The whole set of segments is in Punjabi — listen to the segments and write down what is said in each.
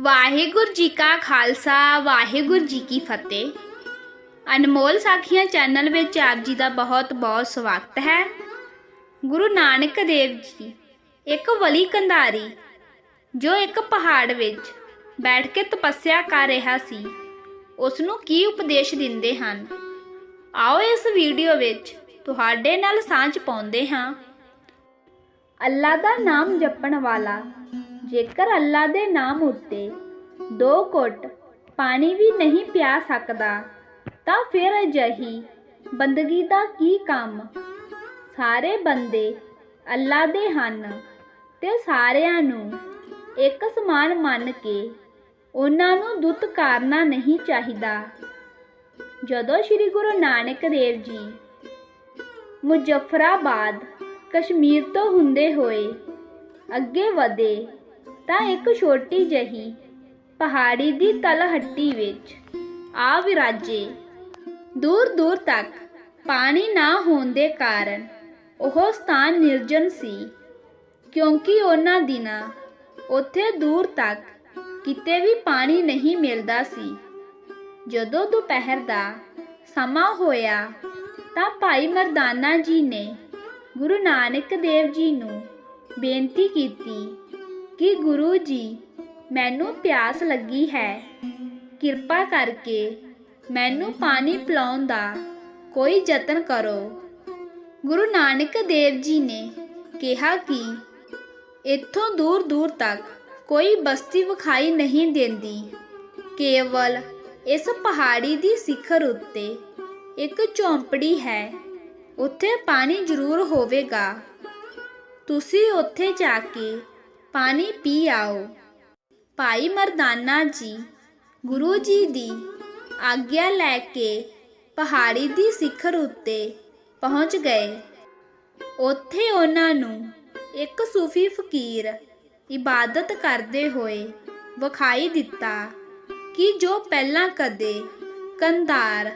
ਵਾਹਿਗੁਰੂ ਜੀ ਕਾ ਖਾਲਸਾ, ਵਾਹਿਗੁਰੂ ਜੀ ਕੀ ਫਤਿਹ। ਅਨਮੋਲ ਸਾਖੀਆਂ ਚੈਨਲ ਵਿੱਚ ਆਪ ਜੀ ਦਾ ਬਹੁਤ ਬਹੁਤ ਸਵਾਗਤ ਹੈ। ਗੁਰੂ ਨਾਨਕ ਦੇਵ ਜੀ, ਇੱਕ ਵਲੀ ਕੰਧਾਰੀ, ਜੋ ਇੱਕ ਪਹਾੜ ਵਿੱਚ ਬੈਠ ਕੇ ਤਪੱਸਿਆ ਕਰ ਰਿਹਾ ਸੀ ਉਸ ਨੂੰ ਕੀ ਉਪਦੇਸ਼ ਦਿੰਦੇ ਹਨ? ਆਓ ਇਸ ਵੀਡੀਓ ਵਿੱਚ ਤੁਹਾਡੇ ਨਾਲ ਸਾਂਝ ਪਾਉਂਦੇ ਹਾਂ। ਅੱਲਾ ਦਾ ਨਾਮ ਜਪਣ ਵਾਲਾ ਜੇਕਰ ਅੱਲਾ ਦੇ ਨਾਮ ਉੱਤੇ ਦੋ ਘੁੱਟ ਪਾਣੀ ਵੀ ਨਹੀਂ ਪਿਆ ਸਕਦਾ, ਤਾਂ ਫਿਰ ਅਜਿਹੀ ਬੰਦਗੀ ਦਾ ਕੀ ਕੰਮ? ਸਾਰੇ ਬੰਦੇ ਅੱਲਾ ਦੇ ਹਨ ਤੇ ਸਾਰਿਆਂ ਨੂੰ ਇੱਕ ਸਮਾਨ ਮੰਨ ਕੇ ਉਹਨਾਂ ਨੂੰ ਦੁੱਤਕਾਰਨਾ ਨਹੀਂ ਚਾਹੀਦਾ। ਜਦੋਂ ਸ੍ਰੀ ਗੁਰੂ ਨਾਨਕ ਦੇਵ ਜੀ ਮੁਜ਼ੱਫਰਾਬਾਦ ਕਸ਼ਮੀਰ ਤੋਂ ਹੁੰਦੇ ਹੋਏ ਅੱਗੇ ਵਧੇ ਤਾਂ ਇੱਕ ਛੋਟੀ ਜਹੀ ਪਹਾੜੀ ਦੀ ਤਲਹੱਟੀ ਵਿੱਚ ਆ ਵਿਰਾਜੇ ਦੂਰ ਦੂਰ ਤੱਕ ਪਾਣੀ ਨਾ ਹੋਣ ਦੇ ਕਾਰਨ ਉਹ ਸਥਾਨ ਨਿਰਜਨ ਸੀ, ਕਿਉਂਕਿ ਉਹਨਾਂ ਦਿਨਾਂ ਉੱਥੇ ਦੂਰ ਤੱਕ ਕਿਤੇ ਵੀ ਪਾਣੀ ਨਹੀਂ ਮਿਲਦਾ ਸੀ। ਜਦੋਂ ਦੁਪਹਿਰ ਦਾ ਸਮਾਂ ਹੋਇਆ ਤਾਂ ਭਾਈ ਮਰਦਾਨਾ ਜੀ ਨੇ ਗੁਰੂ ਨਾਨਕ ਦੇਵ ਜੀ ਨੂੰ ਬੇਨਤੀ ਕੀਤੀ ਕਿ ਗੁਰੂ ਜੀ, ਮੈਨੂੰ ਪਿਆਸ ਲੱਗੀ ਹੈ। ਕਿਰਪਾ ਕਰਕੇ ਮੈਨੂੰ ਪਾਣੀ ਪਿਲਾਉਣ ਦਾ ਕੋਈ ਯਤਨ ਕਰੋ। ਗੁਰੂ ਨਾਨਕ ਦੇਵ ਜੀ ਨੇ ਕਿਹਾ ਕਿ ਇੱਥੋਂ ਦੂਰ ਦੂਰ ਤੱਕ ਕੋਈ ਬਸਤੀ ਵਿਖਾਈ ਨਹੀਂ ਦਿੰਦੀ। ਕੇਵਲ ਇਸ ਪਹਾੜੀ ਦੀ ਸਿਖਰ ਉੱਤੇ ਇੱਕ ਝੌਂਪੜੀ ਹੈ। ਉੱਥੇ ਪਾਣੀ ਜ਼ਰੂਰ ਹੋਵੇਗਾ। ਤੁਸੀਂ ਉੱਥੇ ਜਾ ਕੇ ਪਾਣੀ ਪੀ ਆਓ। ਭਾਈ ਮਰਦਾਨਾ ਜੀ, ਗੁਰੂ ਜੀ ਦੀ ਆਗਿਆ ਲੈ ਕੇ ਪਹਾੜੀ ਦੀ ਸਿਖਰ ਉੱਤੇ ਪਹੁੰਚ ਗਏ। ਉੱਥੇ ਉਹਨਾਂ ਨੂੰ ਇੱਕ ਸੂਫੀ ਫਕੀਰ ਇਬਾਦਤ ਕਰਦੇ ਹੋਏ ਵਿਖਾਈ ਦਿੱਤਾ ਕਿ ਜੋ ਪਹਿਲਾਂ ਕਦੇ ਕੰਧਾਰ,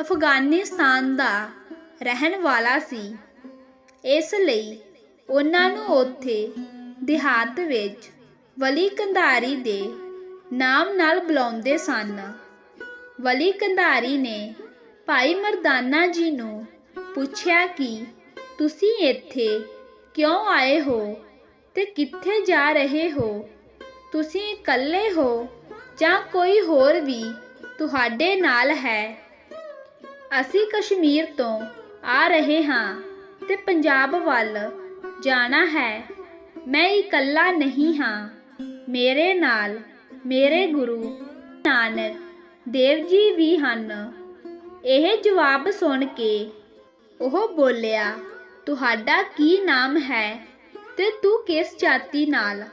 ਅਫਗਾਨਿਸਤਾਨ ਦਾ ਰਹਿਣ ਵਾਲਾ ਸੀ, ਇਸ ਲਈ ਉਹਨਾਂ ਨੂੰ ਉੱਥੇ ਦਿਹਾਤ ਵਿੱਚ ਵਲੀ ਕੰਧਾਰੀ ਦੇ ਨਾਮ ਨਾਲ ਬੁਲਾਉਂਦੇ ਸਨ। ਵਲੀ ਕੰਧਾਰੀ ਨੇ ਭਾਈ ਮਰਦਾਨਾ ਜੀ ਨੂੰ ਪੁੱਛਿਆ ਕਿ ਤੁਸੀਂ ਇੱਥੇ ਕਿਉਂ ਆਏ ਹੋ ਤੇ ਕਿੱਥੇ ਜਾ ਰਹੇ ਹੋ? ਤੁਸੀਂ ਇਕੱਲੇ ਹੋ ਜਾਂ ਕੋਈ ਹੋਰ ਵੀ ਤੁਹਾਡੇ ਨਾਲ ਹੈ? ਅਸੀਂ ਕਸ਼ਮੀਰ ਤੋਂ ਆ ਰਹੇ ਹਾਂ ਤੇ ਪੰਜਾਬ ਵੱਲ ਜਾਣਾ ਹੈ। ਮੈਂ ਇਕੱਲਾ ਨਹੀਂ ਹਾਂ। ਮੇਰੇ ਨਾਲ ਮੇਰੇ ਗੁਰੂ ਨਾਨਕ ਦੇਵ ਜੀ ਵੀ ਹਨ। ਇਹ ਜਵਾਬ ਸੁਣ ਕੇ ਉਹ ਬੋਲਿਆ, ਤੁਹਾਡਾ ਕੀ ਨਾਮ ਹੈ ਤੇ ਤੂੰ ਕਿਸ ਜਾਤੀ ਨਾਲ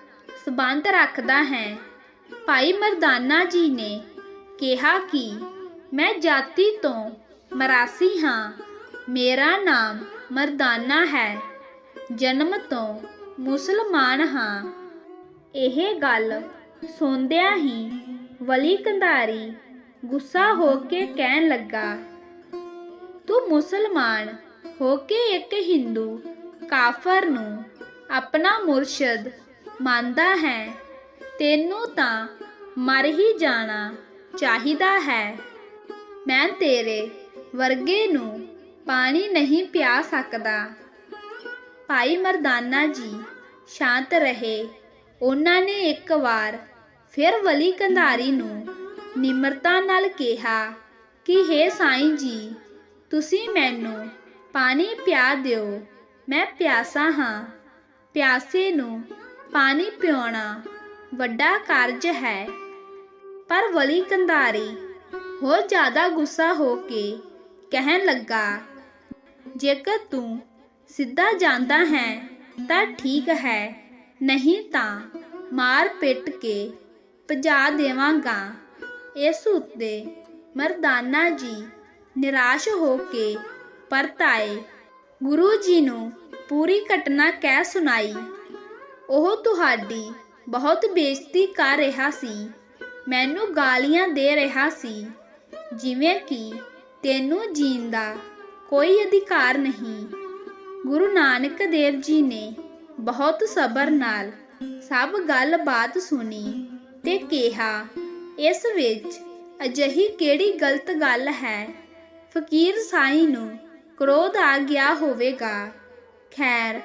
ਸਬੰਧ ਰੱਖਦਾ ਹੈ? ਭਾਈ ਮਰਦਾਨਾ ਜੀ ਨੇ ਕਿਹਾ ਕਿ ਮੈਂ ਜਾਤੀ ਤੋਂ ਮਰਾਸੀ ਹਾਂ। ਮੇਰਾ ਨਾਮ ਮਰਦਾਨਾ ਹੈ। ਜਨਮ ਤੋਂ ਮੁਸਲਮਾਨ ਹਾਂ। ਇਹ ਗੱਲ ਸੁਣਦਿਆਂ ਹੀ ਵਲੀ ਕੰਧਾਰੀ ਗੁੱਸਾ ਹੋ ਕੇ ਕਹਿਣ ਲੱਗਾ, ਤੂੰ ਮੁਸਲਮਾਨ ਹੋ ਕੇ ਇੱਕ ਹਿੰਦੂ ਕਾਫਰ ਨੂੰ ਆਪਣਾ ਮੁਰਸ਼ਦ ਮੰਨਦਾ ਹੈ, ਤੈਨੂੰ ਤਾਂ ਮਰ ਹੀ ਜਾਣਾ ਚਾਹੀਦਾ ਹੈ। ਮੈਂ ਤੇਰੇ ਵਰਗੇ ਨੂੰ ਪਾਣੀ ਨਹੀਂ ਪਿਆ ਸਕਦਾ। ਭਾਈ ਮਰਦਾਨਾ ਜੀ, ਸ਼ਾਂਤ ਰਹੇ। ਉਹਨਾਂ ਨੇ ਇੱਕ ਵਾਰ ਫਿਰ ਵਲੀ ਕੰਧਾਰੀ ਨੂੰ ਨਿਮਰਤਾ ਨਾਲ ਕਿਹਾ ਕਿ हे ਸਾਈਂ ਜੀ, ਤੁਸੀਂ ਮੈਨੂੰ ਪਾਣੀ ਪਿਆ ਦਿਓ, ਮੈਂ ਪਿਆਸਾ ਹਾਂ। ਪਿਆਸੇ ਨੂੰ ਪਾਣੀ ਪਿਉਣਾ ਵੱਡਾ ਕਾਰਜ ਹੈ। ਪਰ ਵਲੀ ਕੰਧਾਰੀ ਹੋਰ ਜ਼ਿਆਦਾ ਗੁੱਸਾ ਹੋ ਕੇ ਕਹਿਣ ਲੱਗਾ, ਜੇਕਰ ਤੂੰ ਸਿੱਧਾ ਜਾਂਦਾ ਹੈ, ਤਾਂ ਠੀਕ ਹੈ। ਨਹੀਂ ਤਾਂ ਮਾਰ ਪਿੱਟ ਕੇ ਭਜਾ ਦੇਵਾਂਗਾ। ਇਸ ਉੱਤੇ ਮਰਦਾਨਾ ਜੀ ਨਿਰਾਸ਼ ਹੋ ਕੇ ਪਰਤ ਆਏ। ਗੁਰੂ ਜੀ ਨੂੰ ਪੂਰੀ ਘਟਨਾ ਕਹਿ ਸੁਣਾਈ। ਉਹ ਤੁਹਾਡੀ ਬਹੁਤ ਬੇਇੱਜ਼ਤੀ ਕਰ ਰਿਹਾ ਸੀ। ਮੈਨੂੰ ਗਾਲੀਆਂ ਦੇ ਰਿਹਾ ਸੀ, ਜਿਵੇਂ ਕਿ ਤੈਨੂੰ ਜੀਣ ਦਾ ਕੋਈ ਅਧਿਕਾਰ ਨਹੀਂ। ਗੁਰੂ ਨਾਨਕ ਦੇਵ ਜੀ ਨੇ ਬਹੁਤ ਸਬਰ ਨਾਲ ਸਭ ਗੱਲਬਾਤ ਸੁਣੀ ਤੇ ਕਿਹਾ, ਇਸ ਵਿੱਚ ਅਜਿਹੀ ਕਿਹੜੀ ਗਲਤ ਗੱਲ ਹੈ? ਫਕੀਰ ਸਾਈਂ ਨੂੰ ਕ੍ਰੋਧ ਆ ਗਿਆ ਹੋਵੇਗਾ। ਖੈਰ,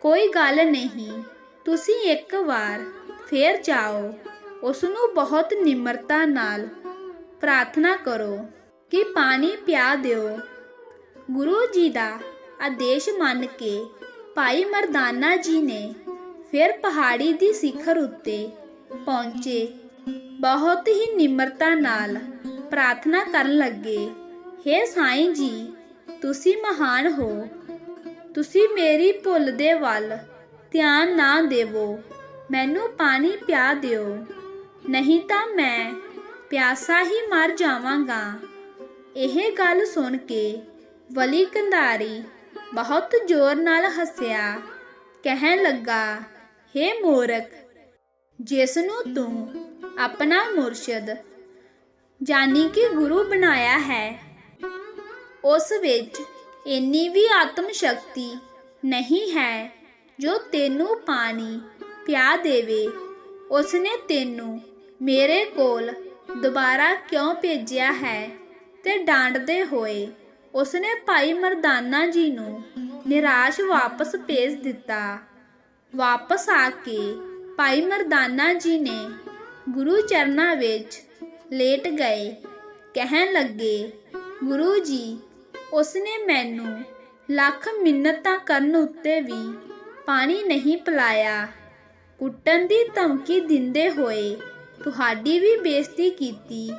ਕੋਈ ਗੱਲ ਨਹੀਂ, ਤੁਸੀਂ ਇੱਕ ਵਾਰ ਫੇਰ ਜਾਓ ਉਸ ਨੂੰ ਬਹੁਤ ਨਿਮਰਤਾ ਨਾਲ ਪ੍ਰਾਰਥਨਾ ਕਰੋ ਕਿ ਪਾਣੀ ਪਿਆ ਦਿਓ। ਗੁਰੂ ਜੀ ਦਾ ਆਦੇਸ਼ ਮੰਨ ਕੇ ਭਾਈ ਮਰਦਾਨਾ ਜੀ ਨੇ ਫਿਰ ਪਹਾੜੀ ਦੀ ਸਿਖਰ ਉੱਤੇ ਪਹੁੰਚੇ। ਬਹੁਤ ਹੀ ਨਿਮਰਤਾ ਨਾਲ ਪ੍ਰਾਰਥਨਾ ਕਰਨ ਲੱਗੇ हे ਸਾਈਂ ਜੀ, ਤੁਸੀਂ ਮਹਾਨ ਹੋ। ਤੁਸੀਂ ਮੇਰੀ ਭੁੱਲ ਦੇ ਵੱਲ ਧਿਆਨ ਨਾ ਦੇਵੋ। ਮੈਨੂੰ ਪਾਣੀ ਪਿਆ ਦਿਓ। ਨਹੀਂ ਤਾਂ ਮੈਂ ਪਿਆਸਾ ਹੀ ਮਰ ਜਾਵਾਂਗਾ। ਇਹ ਗੱਲ ਸੁਣ ਕੇ ਵਲੀ ਕੰਧਾਰੀ ਬਹੁਤ ਜ਼ੋਰ ਨਾਲ ਹੱਸਿਆ। ਕਹਿਣ ਲੱਗਾ हे ਮੂਰਖ, ਜਿਸ ਨੂੰ ਤੂੰ ਆਪਣਾ ਮੁਰਸ਼ਿਦ ਜਾਨੀ ਕਿ ਗੁਰੂ ਬਣਾਇਆ ਹੈ, ਉਸ ਵਿੱਚ ਇੰਨੀ ਵੀ ਆਤਮ ਸ਼ਕਤੀ ਨਹੀਂ ਹੈ ਜੋ ਤੈਨੂੰ ਪਾਣੀ, ਪਿਆ ਦੇਵੇ। ਉਸਨੇ ਤੈਨੂੰ ਮੇਰੇ ਕੋਲ ਦੁਬਾਰਾ ਕਿਉਂ ਭੇਜਿਆ ਹੈ? ਤੇ ਡਾਂਟਦੇ ਹੋਏ ਉਸਨੇ ਭਾਈ ਮਰਦਾਨਾ ਜੀ ਨੂੰ ਨਿਰਾਸ਼ ਵਾਪਸ ਭੇਜ ਦਿੱਤਾ। ਵਾਪਸ ਆ ਕੇ ਭਾਈ ਮਰਦਾਨਾ ਜੀ ਨੇ ਗੁਰੂ ਚਰਨਾਂ ਵਿੱਚ ਲੇਟ ਗਏ। ਕਹਿਣ ਲੱਗੇ, ਗੁਰੂ ਜੀ, ਉਸਨੇ ਮੈਨੂੰ ਲੱਖ ਮਿੰਨਤਾਂ ਕਰਨ ਉੱਤੇ ਵੀ ਪਾਣੀ ਨਹੀਂ ਪਿਲਾਇਆ। ਕੁੱਟਣ ਦੀ ਧਮਕੀ ਦਿੰਦੇ ਹੋਏ ਤੁਹਾਡੀ ਵੀ ਬੇਇੱਜ਼ਤੀ ਕੀਤੀ।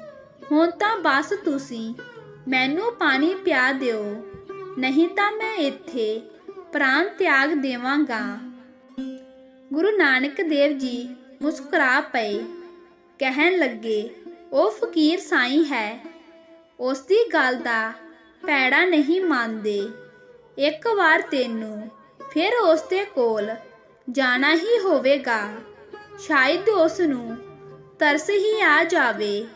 ਹੁਣ ਤਾਂ ਬਸ ਤੁਸੀਂ ਮੈਨੂੰ ਪਾਣੀ ਪਿਆ ਦਿਓ, ਨਹੀਂ ਤਾਂ ਮੈਂ ਇੱਥੇ ਪ੍ਰਾਣ ਤਿਆਗ ਦੇਵਾਂਗਾ। ਗੁਰੂ ਨਾਨਕ ਦੇਵ ਜੀ ਮੁਸਕਰਾ ਪਏ, ਕਹਿਣ ਲੱਗੇ, ਉਹ ਫਕੀਰ ਸਾਈ ਹੈ। ਉਸ ਦੀ ਗੱਲ ਦਾ ਪੈੜਾ ਨਹੀਂ ਮੰਨਦੇ। ਇੱਕ ਵਾਰ ਤੈਨੂੰ ਫਿਰ ਉਸ ਦੇ ਕੋਲ ਜਾਣਾ ਹੀ ਹੋਵੇਗਾ। ਸ਼ਾਇਦ ਉਸ ਨੂੰ ਤਰਸ ਹੀ ਆ ਜਾਵੇ।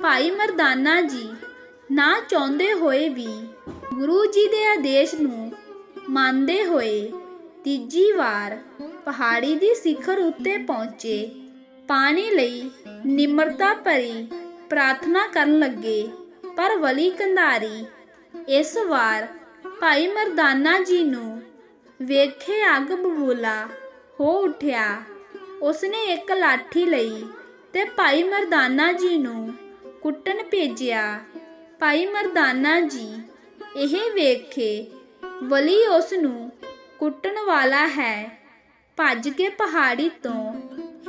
ਭਾਈ ਮਰਦਾਨਾ ਜੀ ਨਾ ਚਾਹੁੰਦੇ ਹੋਏ ਵੀ ਗੁਰੂ ਜੀ ਦੇ ਆਦੇਸ਼ ਨੂੰ ਮੰਨਦੇ ਹੋਏ ਤੀਜੀ ਵਾਰ ਪਹਾੜੀ ਦੀ ਸਿਖਰ ਉੱਤੇ ਪਹੁੰਚੇ, ਪਾਣੀ ਲਈ ਨਿਮਰਤਾ ਭਰੀ ਪ੍ਰਾਰਥਨਾ ਕਰਨ ਲੱਗੇ। ਪਰ ਵਲੀ ਕੰਧਾਰੀ ਇਸ ਵਾਰ ਭਾਈ ਮਰਦਾਨਾ ਜੀ ਨੂੰ ਵੇਖੇ ਅੱਗ ਬਬੂਲਾ ਹੋ ਉੱਠਿਆ। ਉਸਨੇ ਇੱਕ ਲਾਠੀ ਲਈ ਤੇ ਭਾਈ ਮਰਦਾਨਾ ਜੀ ਨੂੰ ਕੁੱਟਣ ਭੇਜਿਆ। ਭਾਈ ਮਰਦਾਨਾ ਜੀ, ਇਹ ਵੇਖੇ ਵਲੀ ਉਸ ਨੂੰ ਕੁੱਟਣ ਵਾਲਾ ਹੈ। ਭੱਜ ਕੇ ਪਹਾੜੀ ਤੋਂ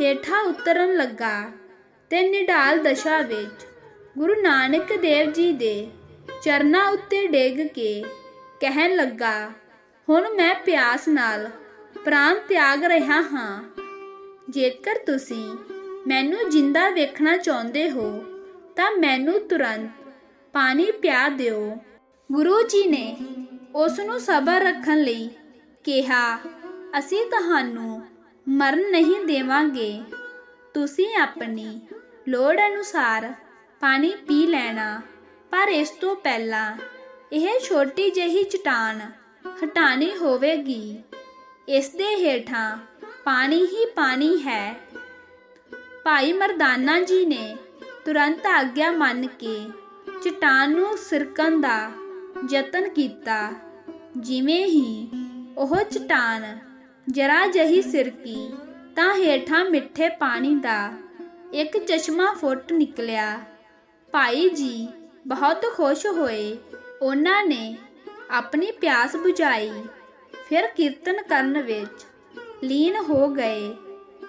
ਹੇਠਾਂ ਉਤਰਨ ਲੱਗਾ ਤੇ ਨਿਡਾਲ ਦਸ਼ਾ ਵਿੱਚ ਗੁਰੂ ਨਾਨਕ ਦੇਵ ਜੀ ਦੇ ਚਰਨਾਂ ਉੱਤੇ ਡਿੱਗ ਕੇ ਕਹਿਣ ਲੱਗਾ, ਹੁਣ ਮੈਂ ਪਿਆਸ ਨਾਲ ਪ੍ਰਾਣ ਤਿਆਗ ਰਿਹਾ ਹਾਂ। ਜੇਕਰ ਤੁਸੀਂ ਮੈਨੂੰ ਜਿੰਦਾ ਵੇਖਣਾ ਚਾਹੁੰਦੇ ਹੋ, ਤਾਂ ਮੈਨੂੰ ਤੁਰੰਤ ਪਾਣੀ ਪਿਆ ਦਿਓ। ਗੁਰੂ ਜੀ ਨੇ ਉਸ ਨੂੰ ਸਬਰ ਰੱਖਣ ਲਈ ਕਿਹਾ, ਅਸੀਂ ਤੁਹਾਨੂੰ ਮਰਨ ਨਹੀਂ ਦੇਵਾਂਗੇ। ਤੁਸੀਂ ਆਪਣੀ ਲੋੜ ਅਨੁਸਾਰ ਪਾਣੀ ਪੀ ਲੈਣਾ, ਪਰ ਇਸ ਤੋਂ ਪਹਿਲਾਂ ਇਹ ਛੋਟੀ ਜਿਹੀ ਚਟਾਨ ਹਟਾਣੀ ਹੋਵੇਗੀ। ਇਸ ਦੇ ਹੇਠਾਂ ਪਾਣੀ ਹੀ ਪਾਣੀ ਹੈ। ਭਾਈ ਮਰਦਾਨਾ ਜੀ ਨੇ ਤੁਰੰਤ ਆਗਿਆ ਮੰਨ ਕੇ ਚਟਾਨ ਨੂੰ ਸਿਰਕਣ ਦਾ ਯਤਨ ਕੀਤਾ। ਜਿਵੇਂ ਹੀ ਉਹ ਚਟਾਨ ਜਰਾ ਜਹੀ ਸਿਰਕੀ, ਤਾਂ ਹੇਠਾਂ ਮਿੱਠੇ ਪਾਣੀ ਦਾ ਇੱਕ ਚਸ਼ਮਾ ਫੁੱਟ ਨਿਕਲਿਆ। ਭਾਈ ਜੀ ਬਹੁਤ ਖੁਸ਼ ਹੋਏ। ਉਹਨਾਂ ਨੇ ਆਪਣੀ ਪਿਆਸ ਬੁਝਾਈ। ਫਿਰ ਕੀਰਤਨ ਕਰਨ ਵਿੱਚ ਲੀਨ ਹੋ ਗਏ।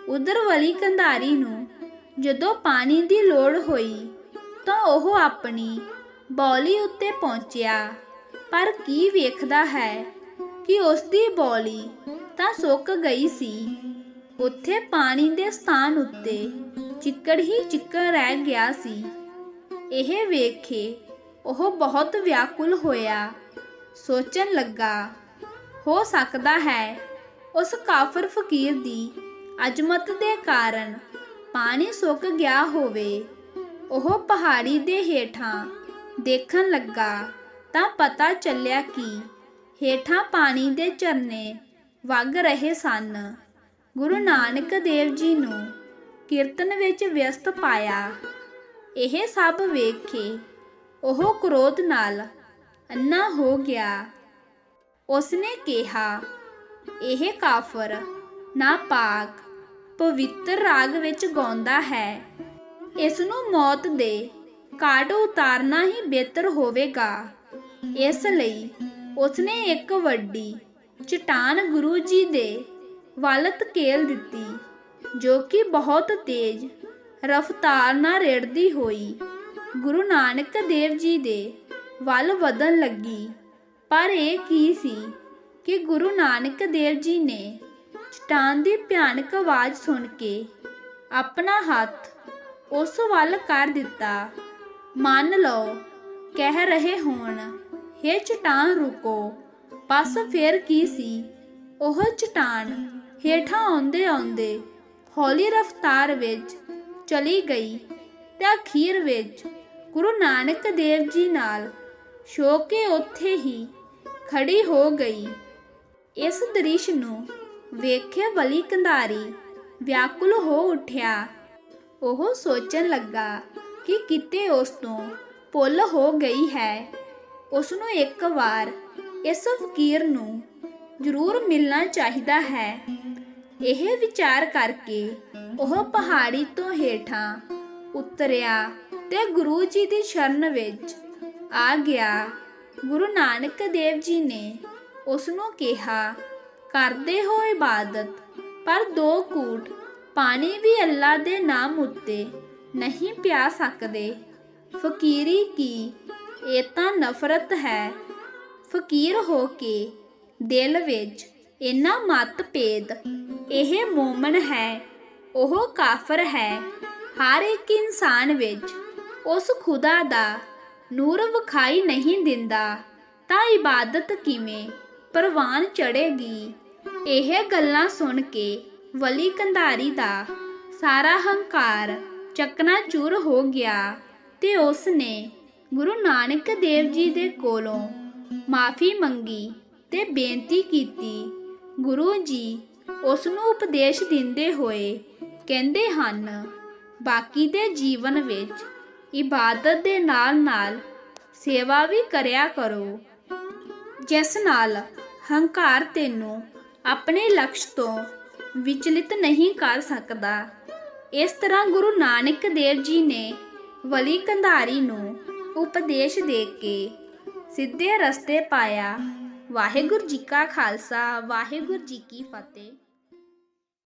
ਉਧਰ ਵਾਲੀ ਕੰਧਾਰੀ ਨੂੰ ਜਦੋਂ ਪਾਣੀ ਦੀ ਲੋੜ ਹੋਈ ਤਾਂ ਉਹ ਆਪਣੀ ਬੌਲੀ ਉੱਤੇ ਪਹੁੰਚਿਆ। ਪਰ ਕੀ ਵੇਖਦਾ ਹੈ ਕਿ ਉਸ ਦੀ ਬੌਲੀ ਤਾਂ ਸੁੱਕ ਗਈ ਸੀ। ਉੱਥੇ ਪਾਣੀ ਦੇ ਸਥਾਨ ਉੱਤੇ ਚਿੱਕੜ ਹੀ ਚਿੱਕੜ ਰਹਿ ਗਿਆ ਸੀ। ਇਹ ਵੇਖ ਕੇ ਉਹ ਬਹੁਤ ਵਿਆਕੁਲ ਹੋਇਆ। ਸੋਚਣ ਲੱਗਾ, ਹੋ ਸਕਦਾ ਹੈ ਉਸ ਕਾਫਰ ਫਕੀਰ ਦੀ ਅਜਮਤ ਦੇ ਕਾਰਨ ਪਾਣੀ ਸੁੱਕ ਗਿਆ ਹੋਵੇ। ਉਹ ਪਹਾੜੀ ਦੇ ਹੇਠਾਂ ਦੇਖਣ ਲੱਗਾ ਤਾਂ ਪਤਾ ਚੱਲਿਆ ਕਿ ਹੇਠਾਂ ਪਾਣੀ ਦੇ ਝਰਨੇ ਵਗ ਰਹੇ ਸਨ। ਗੁਰੂ ਨਾਨਕ ਦੇਵ ਜੀ ਨੂੰ ਕੀਰਤਨ ਵਿੱਚ ਵਿਅਸਤ ਪਾਇਆ। ਇਹ ਸਭ ਵੇਖ ਕੇ ਉਹ ਕ੍ਰੋਧ ਨਾਲ ਅੰਨਾ ਹੋ ਗਿਆ। ਉਸਨੇ ਕਿਹਾ, ਇਹ ਕਾਫਰ ਨਾ ਪਾਕ, ਪਵਿੱਤਰ ਰਾਗ ਵਿੱਚ ਗਾਉਂਦਾ ਹੈ। ਇਸ ਨੂੰ ਮੌਤ ਦੇ ਘਾਟ ਉਤਾਰਨਾ ਹੀ ਬਿਹਤਰ ਹੋਵੇਗਾ। ਇਸ ਲਈ ਉਸਨੇ ਇੱਕ ਵੱਡੀ ਚਟਾਨ ਗੁਰੂ ਜੀ ਦੇ ਵੱਲ ਧਕੇਲ ਦਿੱਤੀ, ਜੋ ਕਿ ਬਹੁਤ ਤੇਜ਼ ਰਫ਼ਤਾਰ ਨਾਲ ਰੇੜਦੀ ਹੋਈ ਗੁਰੂ ਨਾਨਕ ਦੇਵ ਜੀ ਦੇ ਵੱਲ ਵਧਣ ਲੱਗੀ। ਪਰ ਇਹ ਕੀ ਸੀ ਕਿ ਗੁਰੂ ਨਾਨਕ ਦੇਵ ਜੀ ਨੇ ਚਟਾਨ ਦੀ ਭਿਆਨਕ ਆਵਾਜ਼ ਸੁਣ ਕੇ ਆਪਣਾ ਹੱਥ ਉਸ ਵੱਲ ਕਰ ਦਿੱਤਾ। ਮੰਨ ਲਓ, ਕਹਿ ਰਹੇ ਹੋਣ, ਹੇ ਚਟਾਨ ਰੁਕੋ। ਬਸ ਫਿਰ ਕੀ ਸੀ? ਉਹ ਚਟਾਨ ਹੇਠਾਂ ਆਉਂਦੇ ਆਉਂਦੇ ਹੌਲੀ ਰਫ਼ਤਾਰ ਵਿੱਚ ਚਲੀ ਗਈ ਤੇ ਅਖੀਰ ਵਿੱਚ ਗੁਰੂ ਨਾਨਕ ਦੇਵ ਜੀ ਨਾਲ ਛੋ ਕੇ ਉੱਥੇ ਹੀ ਖੜੀ ਹੋ ਗਈ। ਇਸ ਦ੍ਰਿਸ਼ ਨੂੰ ਵੇਖੇ ਬਲੀ ਕੰਧਾਰੀ ਵਿਆਕੁਲ ਹੋ ਉੱਠਿਆ। ਉਹ ਸੋਚਣ ਲੱਗਾ ਕਿ ਕਿਤੇ ਉਸ ਤੋਂ ਭੁੱਲ ਹੋ ਗਈ ਹੈ। ਉਸ ਨੂੰ ਇੱਕ ਵਾਰ ਇਸ ਫਕੀਰ ਨੂੰ ਜ਼ਰੂਰ ਮਿਲਣਾ ਚਾਹੀਦਾ ਹੈ। ਇਹ ਵਿਚਾਰ ਕਰਕੇ ਉਹ ਪਹਾੜੀ ਤੋਂ ਹੇਠਾਂ ਉਤਰਿਆ ਤੇ ਗੁਰੂ ਜੀ ਦੀ ਸ਼ਰਨ ਵਿੱਚ ਆ ਗਿਆ। ਗੁਰੂ ਨਾਨਕ ਦੇਵ ਜੀ ਨੇ ਉਸ ਨੂੰ ਕਿਹਾ, ਕਰਦੇ ਹੋ ਇਬਾਦਤ, ਪਰ ਦੋ ਕੂਟ ਪਾਣੀ ਵੀ ਅੱਲਾ ਦੇ ਨਾਮ ਉੱਤੇ ਨਹੀਂ ਪਿਆ ਸਕਦੇ। ਫਕੀਰੀ ਕੀ, ਇਹ ਤਾਂ ਨਫ਼ਰਤ ਹੈ। ਫਕੀਰ ਹੋ ਕੇ ਦਿਲ ਵਿੱਚ ਇੰਨਾ ਮਤਭੇਦ ਇਹ ਮੂਮਨ ਹੈ, ਉਹ ਕਾਫਰ ਹੈ। ਹਰ ਇੱਕ ਇਨਸਾਨ ਵਿੱਚ ਉਸ ਖੁਦਾ ਦਾ ਨੂਰ ਵਿਖਾਈ ਨਹੀਂ ਦਿੰਦਾ, ਤਾਂ ਇਬਾਦਤ ਕਿਵੇਂ, ਪ੍ਰਵਾਨ ਚੜੇਗੀ ਇਹ ਗੱਲਾਂ ਸੁਣ ਕੇ ਵਲੀ ਕੰਧਾਰੀ ਦਾ ਸਾਰਾ ਹੰਕਾਰ ਚਕਨਾਚੂਰ ਹੋ ਗਿਆ ਤੇ ਉਸ ਨੇ ਗੁਰੂ ਨਾਨਕ ਦੇਵ ਜੀ ਦੇ ਕੋਲੋਂ ਮਾਫੀ ਮੰਗੀ ਤੇ ਬੇਨਤੀ ਕੀਤੀ। ਗੁਰੂ ਜੀ ਉਸ ਨੂੰ ਉਪਦੇਸ਼ ਦਿੰਦੇ ਹੋਏ ਕਹਿੰਦੇ ਹਨ, ਬਾਕੀ ਦੇ ਜੀਵਨ ਵਿੱਚ ਇਬਾਦਤ ਦੇ ਨਾਲ-ਨਾਲ ਸੇਵਾ ਵੀ ਕਰਿਆ ਕਰੋ, ਜਿਸ ਨਾਲ ਹੰਕਾਰ ਤੈਨੂੰ ਆਪਣੇ ਲਕਸ਼ ਤੋਂ ਵਿਚਲਿਤ ਨਹੀਂ ਕਰ ਸਕਦਾ। ਇਸ ਤਰ੍ਹਾਂ ਗੁਰੂ ਨਾਨਕ ਦੇਵ ਜੀ ਨੇ ਵਲੀ ਕੰਧਾਰੀ ਨੂੰ ਉਪਦੇਸ਼ ਦੇ ਕੇ ਸਿੱਧੇ ਰਸਤੇ ਪਾਇਆ। ਵਾਹਿਗੁਰੂ ਜੀ ਕਾ ਖਾਲਸਾ, ਵਾਹਿਗੁਰੂ ਜੀ ਕੀ ਫਤਿਹ।